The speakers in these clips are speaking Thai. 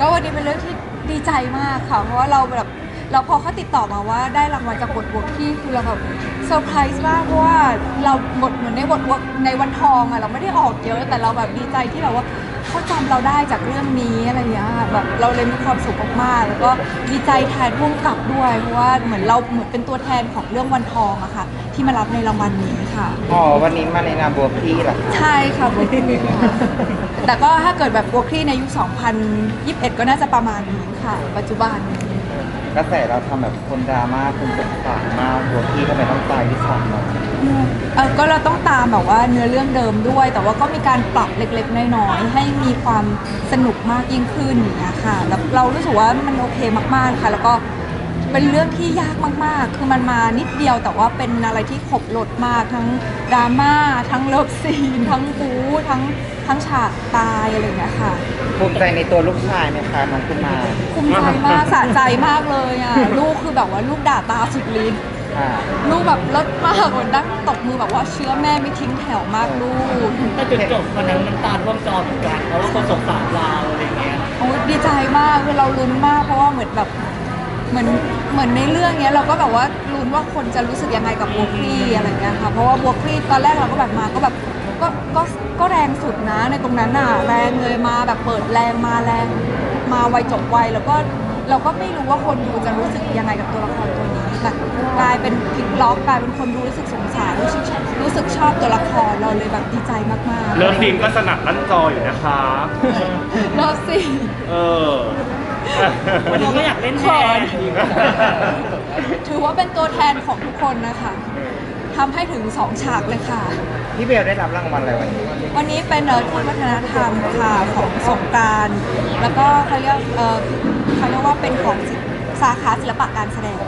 ก็วันนี้เป็นเรื่องที่ดีใจมากค่ะ เพราะว่าเราแบบเราพอเขาติดต่อมาว่าได้รางวัลจากบทบทที่คือเราแบบเซอร์ไพรส์มากเพราะว่าเราบทเหมือนในบทในวันทองอะเราไม่ได้ออกเยอะแต่เราแบบดีใจที่แบบว่าเขาจำเราได้จากเรื่องนี้อะไรอย่างเงี้ยค่ะแบบเราเลยมีความสุขมากๆแล้วก็ดีใจแทนร่วมกับด้วยเพราะว่าเหมือนเราเหมือนเป็นตัวแทนของเรื่องวันทองอะค่ะ ที่มารับในรางวัลนี้ค่ะ อ๋อวันนี้มาในนามบัวพี่เหรอคะใช่ค่ะบวกคลี่ค่ะแต่ก็ถ้าเกิดแบบบวกคลี่ในยุค 2021 ก็น่าจะประมาณนี้ค่ะ ปัจจุบัน กระแสเราทำแบบคนดราม่าคนสงสารมากบัวพี่ทำไมต้องตายที่สองเนาะเออก็เราต้องตามแบบว่าเนื้อเรื่องเดิมด้วย แต่ว่าก็มีการปรับเล็กๆ น้อยๆ ให้มีความสนุกมากยิ่งขึ้นอย่างเงี้ยค่ะ แล้วเรารู้สึกว่ามันโอเคมากๆค่ะ แล้วก็ เป็นเรื่องที่ยากมากๆ คือมันมานิดเดียวแต่ว่าเป็นอะไรที่ขบรถมากทั้งดราม่าทั้งเลิฟซีนทั้งบู๊ทั้งทั้งฉากตายอะไรอย่างเงี้ยค่ะ ภูมิใจในตัวลูกชายไหมคะน้องคุณมาภูมิใจมากสะใจมากเลยอะลูกคือแบบว่าลูกด่าตาสุดลิ้นค่ะลูกแบบเลิศมากเหมือนนั่งตบมือแบบว่าเชื้อแม่ไม่ทิ้งแถวมากลูกแต่จุดจบวันนั้นน้ำตาท่วมจอเหมือนกันเพราะว่าคนสงสารเราอะไรเงี้ย โอ้ยดีใจมากคือเราลุ้นมากเพราะว่าเหมือนแบบ เหมือนเหมือนในเรื่องเนี้ยเราก็แบบว่าลุ้นว่าคนจะรู้สึกยังไงกับบัวคลี่อะไรเงี้ยค่ะเพราะว่าบัวคลี่ตอนแรกเราก็แบบมาก็แบบก็ก็ก็แรงสุดนะในตรงนั้นน่ะแรงเลยมาแบบเปิดแรงมาแรงมาไวจบไวแล้วก็เราก็ไม่รู้ว่าคนดูจะรู้สึกยังไงกับตัวละครตัวนี้แต่กลายเป็นพลิกล็อกกลายเป็นคนดูรู้สึกสงสารรู้สึกรู้สึกชอบตัวละครเราเลยแบบดีใจมากๆเลิฟทีมก็สนับลั่นจออยู่นะคะ เลิฟสิเออ วันนี้ก็อยากเล่นแทนถือว่าเป็นตัวแทนของทุกคนนะคะทำให้ถึงสองฉากเลยค่ะ พี่เบลได้รับรางวัลอะไรวันนี้ วันนี้เป็นเอ่อทูตวัฒนธรรมค่ะของสงกรารแล้วก็เขาเรียกเอ่อเขาเรียกว่าเป็นของศิสาขาศิลปะการแสดง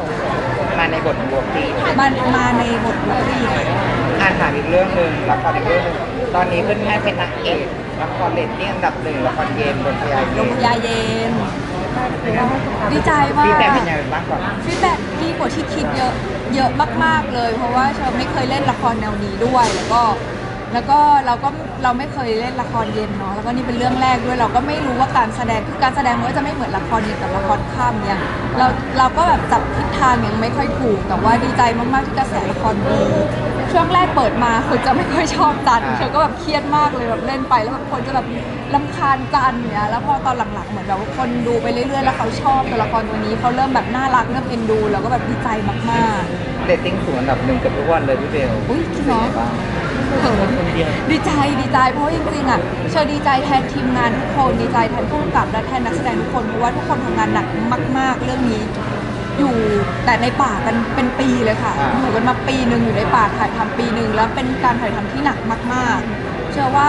มาในบทบัวพี่มามาในบทบุรีค่ะอ่านถามอีกเรื่องหนึ่งละครอีกเรื่องหนึ่งตอนนี้ขึ้นแค่เป็นนางเอกละครเลตติ้งอันดับหนึ่งละครเย็นบนพยาลเย็งนยาเย็น ดีใจมาพี่แต่กเป็นยังไงบ้างก่อนฟีดแบ็กดีกว่าที่คิดเยอะเยอะมากๆเลย เพราะว่าเชอไม่เคยเล่นละครแนวนี้ด้วยแล้วก็ แล้วก็เราก็เราไม่เคยเล่นละครเย็นเนาะแล้วก็นี่เป็นเรื่องแรกด้วยเราก็ไม่รู้ว่าการแสดงคือการแสดงมันก็จะไม่เหมือนละครเย็นกับละครค่ำเนี่ยเราเราก็แบบจับทิศทางยังไม่ค่อยถูกแต่ว่าดีใจมากๆที่กระแสละครดีช่วงแรกเปิดมาคนจะไม่ค่อยชอบจันเชอก็แบบเครียดมากเลยแบบเล่นไปแล้วแบบคนจะแบบลำคาญจันเนี่ยแล้วพอตอนหลังๆ เหมือนแบบว่าคนดูไปเรื่อยๆ แล้วเขาชอบตัวละครตัวนี้เขาเริ่มแบบน่ารักเริ่มเอ็นดูเราก็แบบดีใจมากๆเรตติ้งสูงอันดับหนึ่งเกับทุกวันเลยพี่เบลอุ๊ยจริงเหรอเป็นไบ้างเขินดีใจดีใจเพราะว่าจริงๆอะเชอดีใจแทนทีมงานทุกคนดีใจแทนผู้กำกับและแทนนักแสดงทุกคนเพราะว่าทุกคนทำงานหนักมาก ๆ เรื่องนี้อยู่แต่ในป่ากันเป็นปีเลยค่ะอยู่กันมาปีหนึ่งอยู่ในป่าถ่ายทำปีหนึ่งแล้วเป็นการถ่ายทำที่หนักมากๆ เชื่อว่า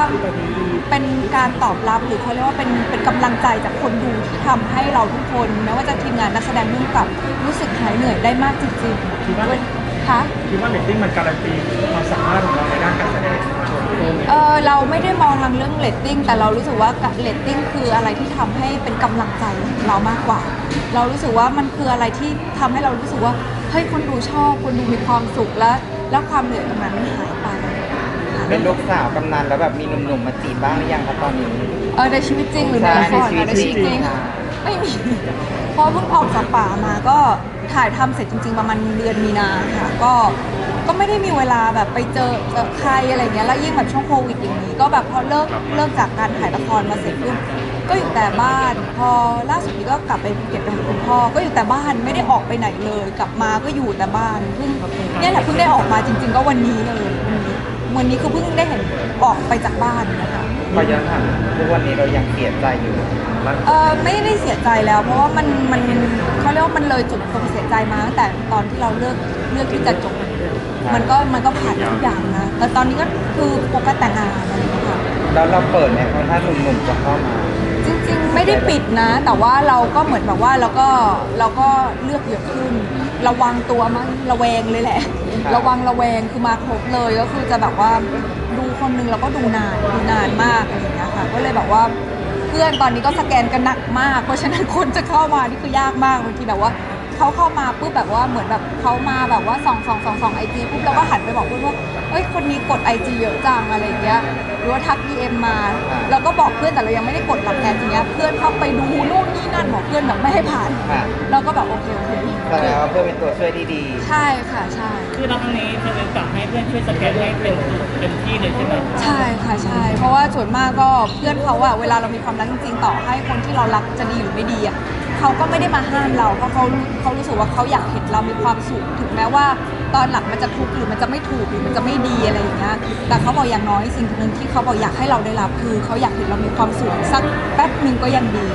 เป็นการตอบรับหรือเขาเรียกว่าเป็นเป็นกำลังใจจากคนดูที่ทำให้เราทุกคนไม่ว่าจะทีมงานนักแสดงร่วมกับรู้สึกหายเหนื่อยได้มากจริงๆคะคิดว่าเรตติ้งมันการันตีความสามารถของเราในด้านการแสดงโชว์ตัวเออเราไม่ได้มองทางเรื่องเรตติ้งแต่เรารู้สึกว่าเรตติ้งคืออะไรที่ทำให้เป็นกำลังใจเรามากกว่า เรารู้สึกว่ามันคืออะไรที่ทำให้เรารู้สึกว่าเฮ้ยคนดูชอบคนดูมีความสุขและและความเหนื่อยตรงนั้นมันหายไป เป็นลูกสาวกำนันแล้วแบบมีหนุ่มๆมาจีบบ้างหรือยังคะตอนนี้ เออในชีวิตจริงหรือในละครใช่นะในในชีชีวิวิตตจจริริงงค่ะ ไม่มีพอเพิ่งออกจากป่ามาก็ถ่ายทำเสร็จจริง ๆ ประมาณเดือนมีนาค่ะ ก็ก็ไม่ได้มีเวลาแบบไปเจอเจอใครอะไรเงี้ยแล้วยิ่งแบบช่วงโควิดอย่างนี้ ก็แบบพอเลิกเลิกจากการถ่ายละครมาเสร็จปุ๊บก็อยู่แต่บ้าน พอล่าสุดนี้ก็กลับไปภูเก็ตไปหาคุณพ่อ ก็อยู่แต่บ้านไม่ได้ออกไปไหนเลย กลับมาก็อยู่แต่บ้านเพิ่งเนี่ยแหละเพิ่งได้ออกมาจริง ๆ ก็วันนี้เลย วันนี้วันนี้คือเพิ่งได้เห็นออกไปจากบ้านนะคะพอย้อนถามทุกวันนี้เรายังเสียใจอยู่บ้างเออไม่ได้เสียใจแล้ว เพราะว่ามันมันเขาเรียกว่ามันเลยจุดตรงเสียใจมาตั้งแต่ตอนที่เราเลือกเลือกที่จะจบมันก็มันก็ผ่านทุกอย่างนะแต่ตอนนี้ก็คือโฟกัสแต่งงานอะไรอย่างเงี้ยค่ะแล้วเราเปิดเนี่ยเพราะถ้าหนุ่มๆจะเข้ามาจริง ๆ ไม่ได้ปิดนะ แต่ว่าเราก็เหมือนแบบว่าเราก็เราก็เลือกเยอะขึ้น ระวังตัวมั้งระแวงเลยแหละ ครับ ระวังระแวงคือมาครบเลยก็คือจะแบบว่าดูคนนึงแล้วก็ดูนานดูนานมากอะไรอย่างเงี้ยค่ะ ก็เลยแบบว่าเพื่อนตอนนี้ก็สแกนกันหนักมาก เพราะฉะนั้นคนจะเข้ามานี่คือยากมากบางทีแบบว่า เขาเข้ามาปุ๊บแบบว่าเหมือนแบบเขามาแบบว่าส่องส่องส่องส่องไอจีปุ๊บเราก็หันไปบอกเพื่อนว่าเอ้ยคนนี้กดไอจีเยอะจังอะไรอย่างเงี้ยหรือว่าทัก DM มา เราก็บอกเพื่อนแต่เรายังไม่ได้กดรับแทนทีเนี้ยเพื่อนเข้าไปดูนู่นนี่นั่นบอกเพื่อนแบบไม่ให้ผ่านค่ะ เราก็แบบโอเคโอเคแสดงว่าเพื่อนเป็นตัวช่วยที่ดี ใช่ค่ะใช่ คือครั้งนี้เธอเป็นกลับให้เพื่อนช่วยสแกนให้เป็นเต็มที่เลยใช่ไหมใช่ค่ะใช่ เพราะว่าส่วนมากก็เพื่อนเขาอะเวลาเรามีความรักจริงๆต่อให้คนที่เรารักจะดีหรือไม่ดีอะ เขาก็ไม่ได้มาห้ามเราเพราะเขาเขารู้สึกว่าเขาอยากเห็นเรามีความสุขถึงแม้ว่า ตอนหลังมันจะทุกข์หรือมันจะไม่ถูกหรือมันจะไม่ดีอะไรอย่างเงี้ยแต่เขาบอกอย่างน้อยสิ่งหนึ่งที่เขาบอกอยากให้เราได้รับคือเขาอยากเห็นเรามีความสุขสักแป๊บหนึ่งก็ยังดี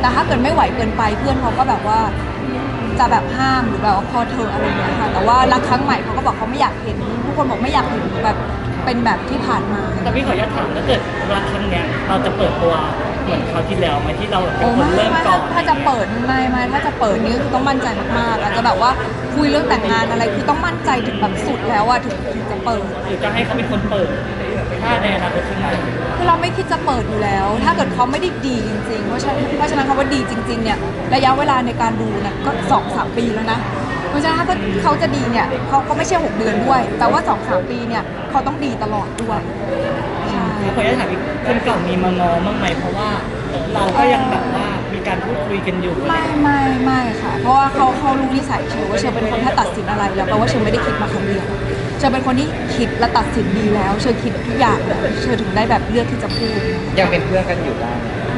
แต่ถ้าเกิดไม่ไหวเกินไปเพื่อนเขาก็แบบว่าจะแบบห้ามหรือแบบว่าพอเธออะไรอย่างเงี้ยค่ะแต่ว่ารักครั้งใหม่เขาก็บอกเขาไม่อยากเห็นทุกคนบอกไม่อยากเห็นแบบ เป็นแบบที่ผ่านมา แต่พี่ขออนุญาตถามถ้าเกิดรักครั้งเนี้ยเราจะเปิดตัวเหมือนคราวที่แล้วไหมที่เราเป็นโอ้คนไม่เริ่มไม่ก่ถ้าอนถ้าจะเปิดไม่ไม่ถ้าจะเปิดนี่คือต้องมั่นใจมากๆอาจจะแบบว่าคุยเรื่องแต่งงานอะไรคือต้องมั่นใจถึงแบบสุดแล้วอะถึงถึงจะเปิด หรือจะให้เขาเป็นคนเปิดถ้าในอนาคตข้างหน้าคือเราไม่คิดจะเปิดอยู่แล้ว ถ้าเกิดเขาไม่ได้ดีจริงๆ เพราะฉะนั้นเพราะฉะนั้นคำว่าดีจริง ๆ เนี่ย ระยะเวลาในการดูเนี่ยก็สองสามปีแล้วนะ เพราะฉะนั้นถ้าเขาจะดีเนี่ยเขาเขาไม่ใช่หกเดือนด้วย แต่ว่าสองสามปีเนี่ยเขาต้องดีตลอดด้วยใช่ขออนุญาตถามอีกคนเก่ามีมางอบ้างไหมเพราะว่าเราก็ยังแบบว่ามีการพูดคุยกันอยู่อะไรไม่ไม่ไม่ค่ะ เพราะว่าเขาเขารู้นิสัยเชอว่าเชอเป็นคนถ้าตัดสินอะไรแล้วแปลว่าเชอไม่ได้คิดมาครั้งเดียวเชอเป็นคนที่คิดและตัดสินดีแล้ว เชอคิดทุกอย่างเลยเชอถึงได้แบบเลือกที่จะพูดยังเป็นเพื่อนกันอยู่ได้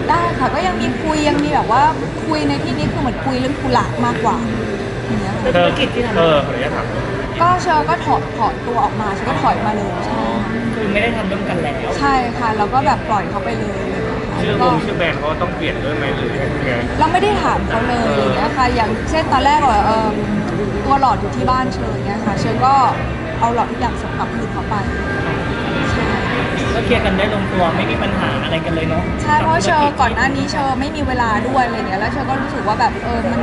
ได้ค่ะก็ยังมีคุยยังมีแบบว่าคุยในที่นี้คือเหมือนคุยเรื่องกุหลาบมากกว่าอย่าง เงี้ยค่ะธุรกิจที่ทำเออขออนุญาตถามก็เชอก็ถอดถอนตัวออกมาเชอก็ถอยมาเลยใช่คือไม่ได้ทำร่วมกันแล้วใช่ค่ะเราก็แบบปล่อยเขาไปเลยอะไรอย่างเงี้ยค่ะชื่อแล้ววก็งชื่อแบรนด์เขาต้องเปลี่ยนด้วยไหมหรือยังไง เราไม่ได้ถามเขาเลยอะไรอย่างเงี้ยค่ะอย่างเช่นตอนแรกว่าเอิ่มตัวหลอดอยู่ที่บ้านเชออย่างเงี้ยค่ะ เชอก็เอาหลอดทุกอย่างส่งกลับคืนเขาไปใช่ ก็เคลียร์กันได้ลงตัวไม่มีปัญหาอะไรกันเลยเนาะใช่เพราะเชอก่อนหน้านี้เชอไม่มีเวลาด้วยอะไรเงี้ยแล้วเชอก็รู้สึกว่าแบบเออมัน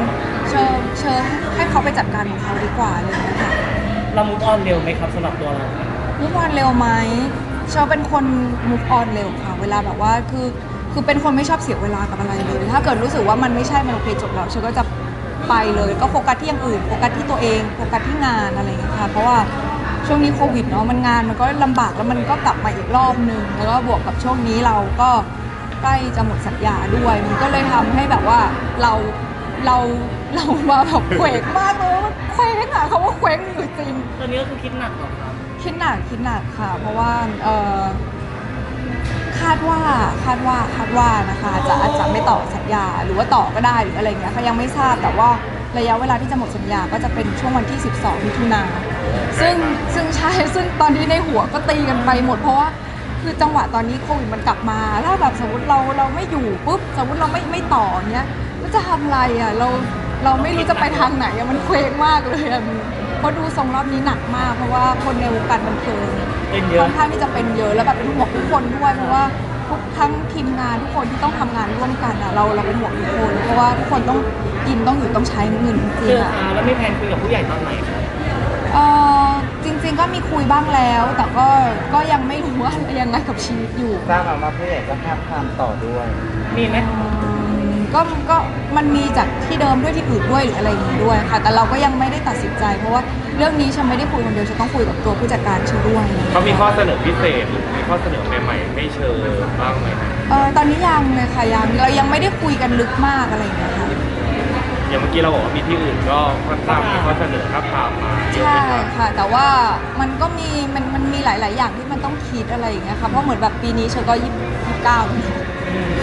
เชอเชอให้เขาไปจัดการของเขาดีกว่าอะไรเงี้ยค่ะเรามุกออนเร็วไหมครับสำหรับตัวเรามุกออนเร็วไหมเชอเป็นคนมุกออนเร็วค่ะ เวลาแบบว่าคือคือเป็นคนไม่ชอบเสียเวลากับอะไรเลย ถ้าเกิดรู้สึกว่ามันไม่ใช่มันโอเคจบแล้วเชอก็จะไปเลยก็โฟกัสที่อย่างอื่นโฟกัสที่ตัวเองโฟกัสที่งานอะไรอย่างเงี้ยค่ะเพราะว่า ช่วงนี้โควิดเนาะมันงานมันก็ลำบากแล้วมันก็กลับมาอีกรอบนึง แล้วก็บวกกับช่วงนี้เราก็ใกล้จะหมดสัญญาด้วย มันก็เลยทำให้แบบว่าเราเราเรามาแบบเคว้งมากเลยมันเคว้งอะเขาว่าเคว้งอยู่จริง ตอนนี้ก็คือคิดหนักเหรอครับคิดหนักคิดหนักค่ะ เพราะว่าเอ่อคาดว่าคาดว่าคาดว่านะคะอาจจะอาจจะไม่ต่อสัญญา หรือว่าต่อก็ได้หรืออะไรเงี้ยค่ะยังไม่ทราบแต่ว่า ระยะเวลาที่จะหมดสัญญาก็จะเป็นช่วงวันที่ 12 มิถุนาซึ่งซึ่งใช่ซึ่งตอนนี้ในหัวก็ตีกันไปหมดเพราะว่าคือจังหวะตอนนี้โควิดมันกลับมา ถ้าแบบสมมติเราเราไม่อยู่ปุ๊บสมมติเราไม่ไม่ต่อเนี้ยแล้วจะทำอะไรอะเราเราไม่รู้จะไปทางไหนอะมันเคว้งมากเลยอะเพราะดูทรงรอบนี้หนักมาก เพราะว่าคนในวงการบันเทิงเป็นเยค่อะอนข้างที่จะเป็นเยอะแล้วแบบเป็นห่วงทุกคนด้วยเพราะว่าทุกทั้งทีมงานทุกคนที่ต้องทำงานร่วมกันอะเราเราเป็นห่วงทุกคน เพราะว่าทุกคนต้อง กินต้องอยู่ต้องใช้เงินจริคืงอๆอะ อาแล้วมีแผนคุยกับผู้ใหญ่ตอนไหนครับเออจริงๆก็มีคุยบ้างแล้ว แต่ก็ก็ยังไม่รู้ว่ายังไงกับชีวิตอยู่ทราบมาว่าผู้ใหญ่ก็ท้าบทามต่อด้วยมีไหมอืมก็ก็มันมีจากที่เดิมด้วยที่อื่นด้วยหรืออะไรอย่างนี้ด้วยค่ะ แต่เราก็ยังไม่ได้ตัดสินใจ เพราะว่าเรื่องนี้ฉันไม่ได้คุยคนเดียวฉันต้องคุยกับตัวผู้จัดการฉันด้วยเขามีข้อเสนอพิเศษหรือมีข้อเสนอใหม่ๆให้เชิญบ้างไหมครับเออตอนนี้ยังเลยค่ะยังเรายังไม่ได้คุยกันลึกมากอะไรอย่างเงี้ยค่ะ อย่างเมื่อกี้เราบอกว่ามีที่อื่นก็ค่อนข้างมีข้อเสนอครับถามมาเยอะใช่ครับค่ะ แต่ว่ามันก็มีมันมันมีหลาย ๆ อย่างที่มันต้องคิดอะไรอย่างเงี้ยค่ะเพราะเหมือนแบบปีนี้เชอก็ยี่สิบเก้า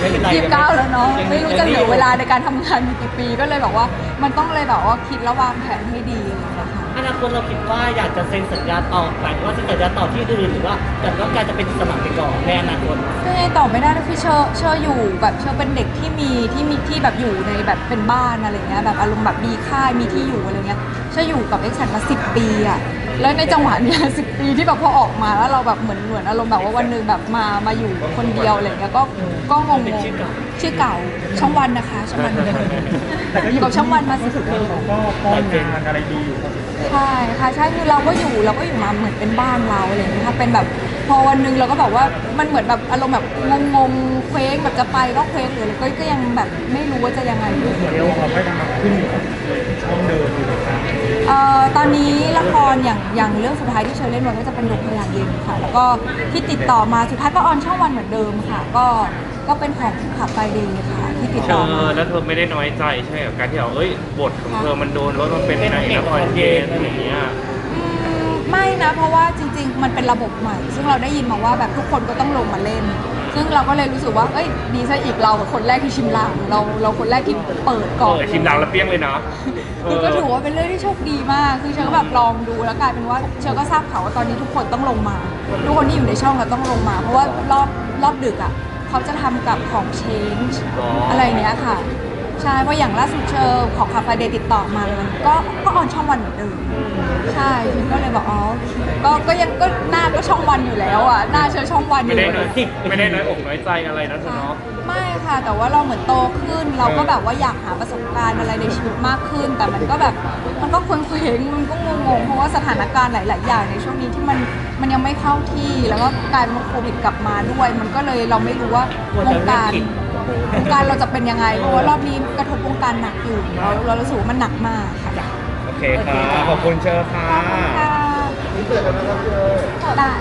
ไม่เป็นไรยี่สิบเก้าแล้วเนาะยังไม่รู้จะเหลือยังเวลาในการทำงานมีกี่ปีก็เลยแบบว่า มันต้องเลยแบบว่าคิดและวางแผนให้ดีอะไรอย่างเงี้ยค่ะ อนาคตเราคิดว่าอยากจะเซ็นสัญญาต่อหมายถึงว่าเซ็นสัญญาต่อที่อื่นหรือว่าแต่ต้องการจะเป็นอิสมัครไปก่อนในอนาคต ก็ยังตอบไม่ได้นะคือเชอเชออยู่แบบเชอเป็นเด็กที่มีที่มีที่แบบอยู่ในแบบเป็นบ้านอะไรเงี้ยแบบอารมณ์แบบมีค่ายมีที่อยู่อะไรเงี้ยเชออยู่กับเอ็กซ์มาสิบปีอะ แล้วในจังหวะเนี้ยสิปีที่แบบพอออกมาแล้วเราแบบเหมือนเหมือนอารมณ์แบบว่าวันหนึ่งแบบมามาอยู่คนเดียวอะไรเงี้ยก็ก็งงเป็นๆชื่อเก่าชื่อเก่าช่องวันนะคะช่องวันนะคะแต่ก็อยู่กับช่องวันมาสิรู้สึบกปีว่าเขาก็ป้อนงานอะไรดีอยู่พอสมควรใช่ค่ะใช่คือเราก็อยู่เราก็อยู่มาเหมือนเป็นบ้านเราอะไรอย่างเงี้ยค่ะเป็นแบบ พอวันหนึ่งเราก็บอกว่ามันเหมือนแบบอารมณ์แบบงงๆเคว้งแบบจะไปก็เคว้งหรืออะไรก็ก็ยังแบบไม่รู้ว่าจะยังไงอยู่เดี๋ยวเราไม่ทำมาขึ้นอยู่กับช่องเดิมอยู่นะครับเอ่อตอนนี้ละครอย่างอย่างเรื่องสุดท้ายที่เชอเล่นไว้ก็จะเป็นดวงพยานเย็นค่ะ แล้วก็ที่ติดต่อมาสุดท้ายก็ออนช่องวันเหมือนเดิมค่ะ ก็ก็เป็นของขับไปเดย์ค่ะที่ติดเธต่ออมาแล้วเธอไม่ได้น้อยใจใช่ไหมกับการที่เราเอ้ยบทของเธอมันโดนว่ามันเป็นนางเอกละครเย็นอะไรอย่างเงี้ยอืมไม่ นะเพราะว่าจริง ๆ มันเป็นระบบใหม่ ซึ่งเราได้ยินมาว่าแบบทุกคนก็ต้องลงมาเล่น ซึ่งเราก็เลยรู้สึกว่าเอ้ยดีซะอีกเราคนแรกที่ชิมลางเราเราคนแรกที่เปิดก่อน เออชิมดังแล้วเปรี้ยงเลยนะเคือก็ถือว่าเป็นเรื่องที่โชคดีมาก คือเชอก็แบบลองดูแล้วกลายเป็นว่าเชอก็ทราบข่าวว่าตอนนี้ทุกคนต้องลงมา ทุกคนที่อยู่ในช่องเราต้องลงมา เพราะว่ารอบรอบดึกอะเขาจะทำกับของ change อ๋ออ อะไรเนี้ยค่ะ ใช่เพราะอย่างล่าสุดเชอของคาเฟ่เดย์ติดต่อมาก็ก็ออนช่องวันเหมือนเดิมใช่พิมก็เลยบอกอ๋อโอเคก็ก็ยังก็หน้าก็ช่องวันอยู่แล้วอะหน้าเชอช่องวันอไม่ยู่ได้น้อยไม่ได้น้อยอกน้อยใจอะไรนะเธอค่ะเนาะ ไม่ค่ะ แต่ว่าเราเหมือนโตขึ้น เราก็แบบว่าอยากหาประสบการณ์อะไรในชีวิตมากขึ้น แต่มันก็แบบมันก็เคว้งเคว้งๆมันก็งงๆเพราะว่าสถานการณ์หลาย ๆ อย่างในช่วงนี้ที่มันมันยังไม่เข้าที่แล้วก็กลายเป็นว่าโควิดกลับมาด้วย มันก็เลยเราไม่รู้ว่าวงการว งการเราจะเป็นยังไงเพราะว่ารอบนี้กระทบวงการหนักอยู่เราเรารู้สึกว่ามันหนักมากค่ะโอเคค่ะ ขอบคุณเชอค่ะขอบคุณค่ะได้